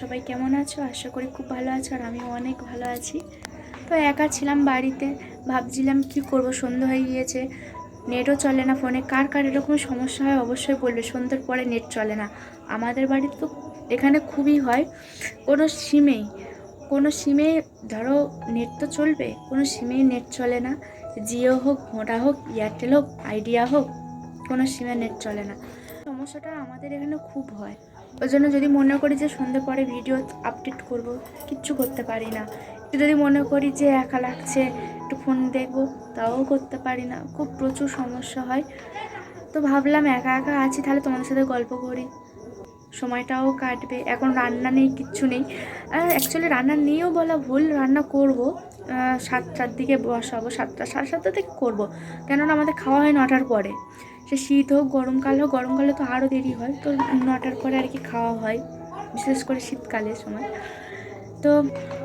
সবাই কেমন আছো? আশা করি খুব ভালো আছো আর আমিও অনেক ভালো আছি। তো একা ছিলাম বাড়িতে, ভাবছিলাম কি করব? সন্ধ্যা হয়ে গিয়েছে নেটও চলে না ফোনে কার কার এরকম সমস্যা হয় অবশ্যই বলবে, সন্ধ্যের পরে নেট চলে না। আমাদের বাড়িতে তো এখানে খুবই হয়, কোনো সিমেই কোনো সিমে ধরো নেট তো চলবে, কোনো সিমেই নেট চলে না। জিও হোক ভোডা হোক এয়ারটেল হোক আইডিয়া হোক, কোনো সিমে নেট চলে না। সমস্যাটা আমাদের এখানে খুব হয়। ওই জন্য যদি মনে করি যে সন্ধ্যে পরে ভিডিও আপডেট করব, কিচ্ছু করতে পারি না। একটু যদি মনে করি যে একা লাগছে, একটু ফোন দেখব, তাও করতে পারি না। খুব প্রচুর সমস্যা হয়। তো ভাবলাম একা একা আছি, তাহলে তোমাদের সাথে গল্প করি। সময়টাও কাটবে। এখন রান্না নেই, কিচ্ছু নেই। অ্যাকচুয়ালি রান্না নিয়েও বলা ভুল, রান্না করব। সাতটার দিকে বসাবো, সাতটা, সাড়ে সাতটা থেকে করব। কেননা আমাদের খাওয়া হয় নটার পরে। সে শীত হোক গরমকাল হোক গরমকালে তো আরও দেরি হয়। তো নটার পরে আর কি খাওয়া হয়, বিশেষ করে শীতকালের সময়। তো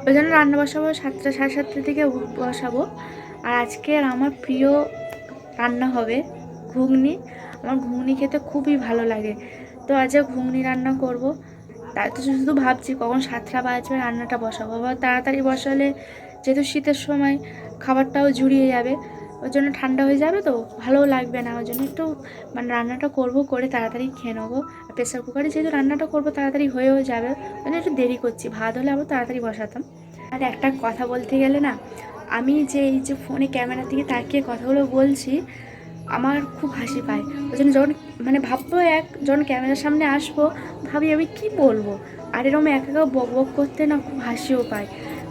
ওই জন্য রান্না বসাবো, সাতটা, সাড়ে সাতটা থেকে বসাবো। আর আজকে আমার প্রিয় রান্না হবে ঘুগনি। আমার ঘুগনি খেতে খুবই ভালো লাগে। তো আজকে ঘুগনি রান্না করব। তাই তো শুধু ভাবছি কখন সাতটা বাজবে রান্নাটা বসাবো। আবার তাড়াতাড়ি বসালে যেহেতু শীতের সময় খাবারটাও জুড়িয়ে যাবে। ওই জন্য ঠান্ডা হয়ে যাবে তো ভালোও লাগবে না ওই জন্য একটু মানে রান্নাটা করব করে তাড়াতাড়ি খেয়ে নেব। আর প্রেসার কুকারে যেহেতু রান্নাটা করব তাড়াতাড়ি হয়েও যাবে ওই জন্য একটু দেরি করছি, ভাত হলে আবার তাড়াতাড়ি বসাতাম। আর একটা কথা বলতে গেলে না, আমি যে এই যে ফোনে ক্যামেরার দিকে তাকিয়ে কথাগুলো বলছি, আমার খুব হাসি পায়। ওই জন্য যখন মানে ভাববো এক, যখন ক্যামেরার সামনে আসব, ভাবি আমি কি বলব? আর এরকম একা একা বক বক করতে না খুব হাসিও পায়।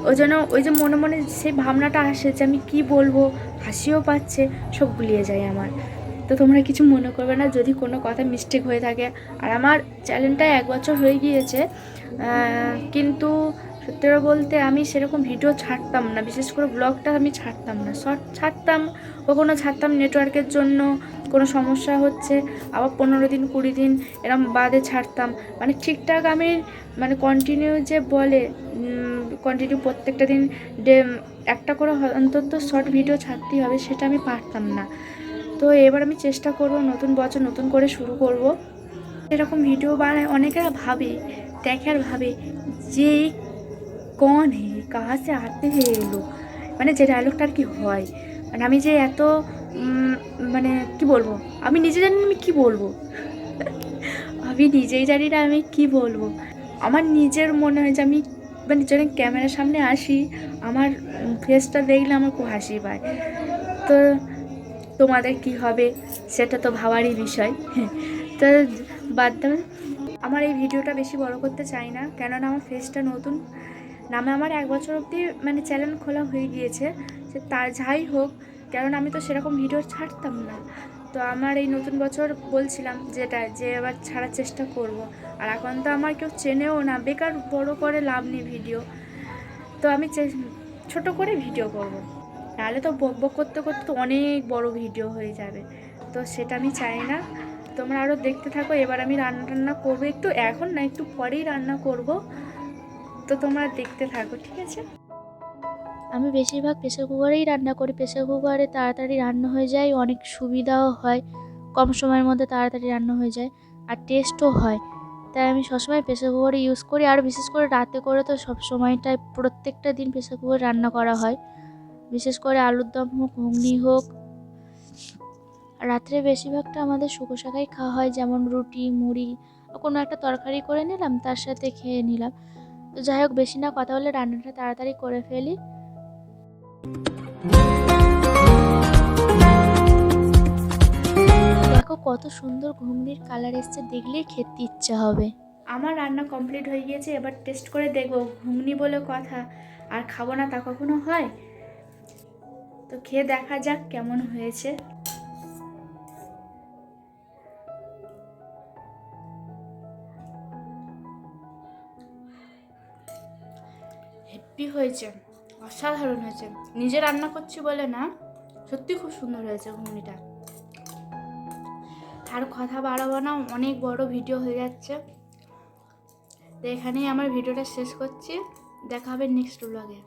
ওই জন্য ওই যে মনে মনে সেই ভাবনাটা আসে যে আমি কি বলব, হাসিও পাচ্ছে, সব গুলিয়ে যায় আমার। তো তোমরা কিছু মনে করবে না, যদি কোনো কথা মিস্টেক হয়ে থাকে। আর আমার চ্যানেলটা এক বছর হয়ে গিয়েছে কিন্তু সত্যি বলতে আমি সেরকম ভিডিও ছাড়তাম না, বিশেষ করে ব্লগটা আমি ছাড়তাম না। শর্ট ছাড়তাম, কখনো ছাড়তাম নেটওয়ার্কের জন্য, কোনো সমস্যা হচ্ছে, আবার পনেরো দিন, কুড়ি দিন এরম বাদে ছাড়তাম। মানে ঠিকঠাক আমি মানে কন্টিনিউ যে বলে কন্টিনিউ প্রত্যেকটা দিন ডে, একটা করে অন্তত শর্ট ভিডিও ছাড়তেই হবে, সেটা আমি পারতাম না। তো এবার আমি চেষ্টা করব, নতুন বছর নতুন করে শুরু করব। এরকম ভিডিও বানায় অনেকেরা ভাবে দেখার ভাবে যে কন হে, কাহা সে আতে হে এলো মানে যে ডায়লগটা আর কি হয়? মানে আমি যে এত মানে কি বলব? আমি নিজে জানি আমি কি বলব? আমি নিজেই জানি না আমি কি বলব? আমার নিজের মনে হয় যে আমি মানে যখন ক্যামেরার সামনে আসি, আমার ফেসটা দেখলে আমার খুব হাসি পায়। তো তোমাদের কি হবে সেটা তো ভাবারই বিষয়। তো বাদ আমার এই ভিডিওটা বেশি বড় করতে চাই না, কেননা আমার ফেসটা নতুন। নামে আমার এক বছর অবধি মানে চ্যানেল খোলা হয়ে গিয়েছে। সে তার যাই হোক, কেননা আমি তো সেরকম ভিডিও ছাড়তাম না। তো আমার এই নতুন বছর বলছিলাম যেটা, যে এবার ছাড়ার চেষ্টা করব। আর এখন তো আমার কেউ চেনেও না, বেকার বড় করে লাভ নেই ভিডিও। তো আমি ছোট করে ভিডিও করব। নাহলে তো বক বক করতে করতে তো অনেক বড় ভিডিও হয়ে যাবে। তো সেটা আমি চাই না। তোমরা আরও দেখতে থাকো, এবার আমি রান্না টান্না করব। একটু এখন না, একটু পরেই রান্না করব। তো তোমরা দেখতে থাকো, ঠিক আছে? আমি বেশিরভাগ প্রেসার কুকারেই রান্না করি। প্রেসার কুকারে তাড়াতাড়ি রান্না হয়ে যায়, অনেক সুবিধাও হয়। কম সময়ের মধ্যে তাড়াতাড়ি রান্না হয়ে যায় আর টেস্টও হয়। তাই আমি সবসময় প্রেসার কুকারে ইউজ করি। আর বিশেষ করে রাতে করে তো সব সময়টায় প্রত্যেকটা দিন প্রেসার কুকারে রান্না করা হয়। বিশেষ করে আলুর দম হোক, ঘুগনি হোক। রাত্রে বেশিরভাগটা আমাদের শুকো শাকাই খাওয়া হয়। যেমন রুটি, মুড়ি কোনো একটা তরকারি করে নিলাম, তার সাথে খেয়ে নিলাম। তো যাই হোক, বেশি না কথা বলে রান্নাটা তাড়াতাড়ি করে ফেলি। দেখো কত সুন্দর ঘুগনির কালার এসছে, দেখলেই খেতে ইচ্ছা হবে। আমার রান্না কমপ্লিট হয়ে গিয়েছে, এবার টেস্ট করে দেখব ঘুগনি বলে কথা, আর খাব না তা কখনো হয়? তো খেয়ে দেখা যাক কেমন হয়েছে। হেভি হয়েছে। অসাধারণ হয়েছে। নিজে রান্না করছি বলে না, সত্যি খুব সুন্দর হয়েছে ঘুগনিটা। আর কথা বাড়াবো না, অনেক বড় ভিডিও হয়ে যাচ্ছে। তো এখানেই আমার ভিডিওটা শেষ করছি। দেখা হবে নেক্সট ব্লগে